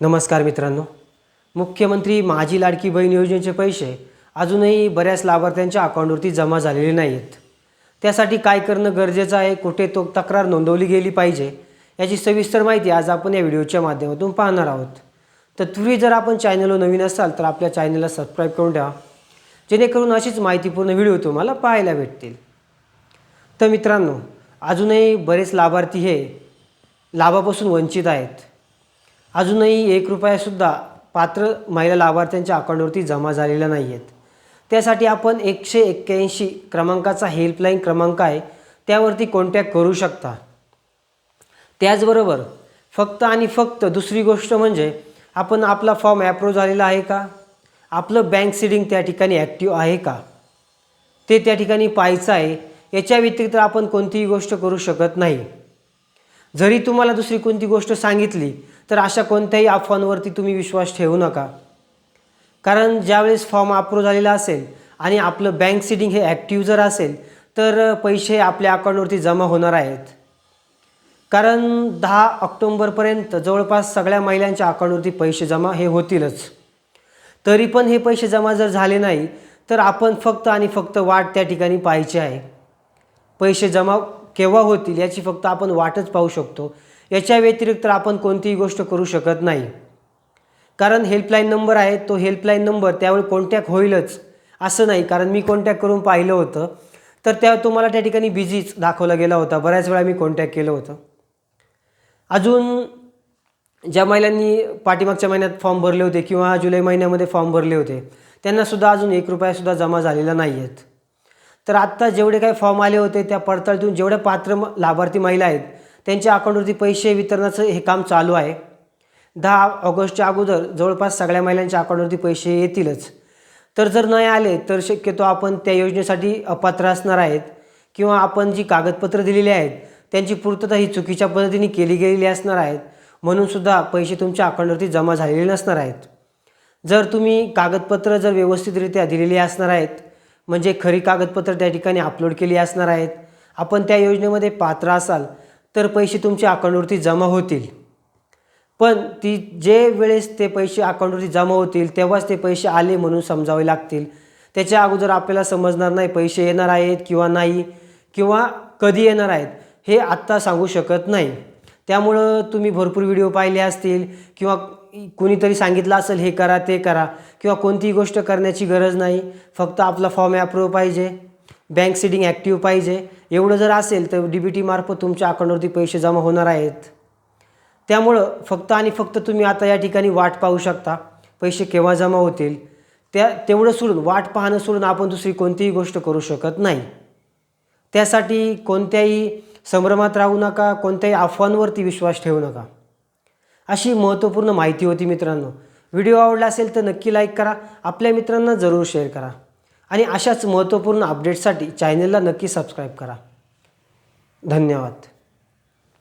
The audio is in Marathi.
नमस्कार मित्रांनो. मुख्यमंत्री माझी लाडकी बहीण योजनेचे पैसे अजूनही बऱ्याच लाभार्थ्यांच्या अकाउंटवरती जमा झालेले नाही आहेत त्यासाठी काय करणं गरजेचं आहे? कुठे तो तक्रार नोंदवली गेली पाहिजे? याची सविस्तर माहिती आज आपण या व्हिडिओच्या माध्यमातून पाहणार आहोत. तत्पूर्वी जर आपण चॅनलवर नवीन असाल तर आपल्या चॅनलला सबस्क्राईब करून ठेवा. जेणेकरून अशीच माहितीपूर्ण व्हिडिओ तुम्हाला पाहायला भेटतील. तर मित्रांनो अजूनही बरेच लाभार्थी हे लाभापासून वंचित आहेत. अजूनही एक रुपयासुद्धा पात्र महिला लाभार्थ्यांच्या अकाउंटवरती जमा झालेल्या नाही आहेत त्यासाठी आपण एकशे एक्क्याऐंशी क्रमांकाचा हेल्पलाईन क्रमांक आहे त्यावरती कॉन्टॅक्ट करू शकता. त्याचबरोबर फक्त आणि फक्त दुसरी गोष्ट म्हणजे आपण आपला फॉर्म ॲप्रूव्ह झालेला आहे का? आपलं बँक सिडिंग त्या ठिकाणी ॲक्टिव्ह आहे का? ते त्या ठिकाणी पाहायचं आहे. याच्या व्यतिरिक्त आपण कोणतीही गोष्ट करू शकत नाही. जरी तुम्हाला दुसरी कोणती गोष्ट सांगितली तर अशा कोणत्याही अफवांवरती तुम्ही विश्वास ठेवू नका. कारण ज्यावेळेस फॉर्म अप्रूव्ह झालेला असेल आणि आपलं बँक सिडिंग हे ॲक्टिव्ह जर असेल तर पैसे आपल्या अकाउंटवरती जमा होणार आहेत. कारण दहा ऑक्टोंबरपर्यंत जवळपास सगळ्या महिलांच्या अकाउंटवरती पैसे जमा हे होतीलच. तरी पण हे पैसे जमा जर झाले नाही तर आपण फक्त आणि फक्त वाट त्या ठिकाणी पाहायची आहे. पैसे जमा केव्हा होतील याची फक्त आपण वाटच पाहू शकतो. याच्या व्यतिरिक्त आपण कोणतीही गोष्ट करू शकत नाही. कारण हेल्पलाईन नंबर आहे तो हेल्पलाईन नंबर त्यावेळी कॉन्टॅक्ट होईलच. असं नाही कारण मी कॉन्टॅक्ट करून पाहिलं होतं. तर त्या तुम्हाला त्या ठिकाणी बिझीच दाखवला गेला होता. बऱ्याच वेळा मी कॉन्टॅक्ट केलं होतं. अजून ज्या महिलांनी पाठीमागच्या महिन्यात फॉर्म भरले होते किंवा जुलै महिन्यामध्ये फॉर्म भरले होते त्यांनासुद्धा अजून एक रुपयासुद्धा जमा झालेला नाही आहेत तर आत्ता जेवढे काही फॉर्म आले होते त्या पडताळीतून जेवढ्या पात्र म- लाभार्थी महिला आहेत त्यांच्या अकाउंटवरती पैसे वितरणाचं हे काम चालू आहे. दहा ऑगस्टच्या अगोदर जवळपास सगळ्या महिलांच्या अकाउंटवरती पैसे येतीलच. तर जर नाही आले तर शक्यतो आपण त्या योजनेसाठी अपात्र असणार आहेत किंवा आपण जी कागदपत्रं दिलेली आहेत त्यांची पूर्तता ही चुकीच्या पद्धतीने केली गेलेली असणार आहेत. म्हणूनसुद्धा पैसे तुमच्या अकाउंटवरती जमा झालेले नसणार आहेत. जर तुम्ही कागदपत्र जर व्यवस्थितरित्या दिलेली असणार आहेत म्हणजे खरी कागदपत्र त्या ठिकाणी अपलोड केली असणार आहेत आपण त्या योजनेमध्ये पात्र असाल तर पैसे तुमच्या अकाउंटवरती जमा होतील. पण ती जे वेळेस ते पैसे अकाउंटवरती जमा होतील तेव्हाच ते पैसे आले म्हणून समजावे लागतील. त्याच्या अगोदर आपल्याला समजणार नाही पैसे येणार आहेत किंवा नाही किंवा कधी येणार आहेत हे आत्ता सांगू शकत नाही. त्यामुळं तुम्ही भरपूर व्हिडिओ पाहिले असतील किंवा कुणीतरी सांगितलं असेल हे करा ते करा किंवा कोणतीही गोष्ट करण्याची गरज नाही फक्त आपला फॉर्म ॲप्रूव्ह पाहिजे. बँक सिडिंग ॲक्टिव्ह पाहिजे. एवढं जर असेल तर डी बी टी मार्फत तुमच्या अकाउंटवरती पैसे जमा होणार आहेत. त्यामुळं फक्त आणि फक्त तुम्ही आता या ठिकाणी वाट पाहू शकता. पैसे केव्हा जमा होतील? त्या तेवढं सोडून वाट पाहणं सोडून आपण दुसरी कोणतीही गोष्ट करू शकत नाही. त्यासाठी कोणत्याही संभ्रमात राहू नका कोणत्याही अफवांवरती विश्वास ठेवू नका. अशी महत्त्वपूर्ण माहिती होती मित्रांनो. व्हिडिओ आवडला असेल तर नक्की लाईक करा. आपल्या मित्रांना जरूर शेअर करा. आणि अशाच महत्त्वपूर्ण अपडेट्ससाठी चॅनलला नक्की सबस्क्राईब करा. धन्यवाद.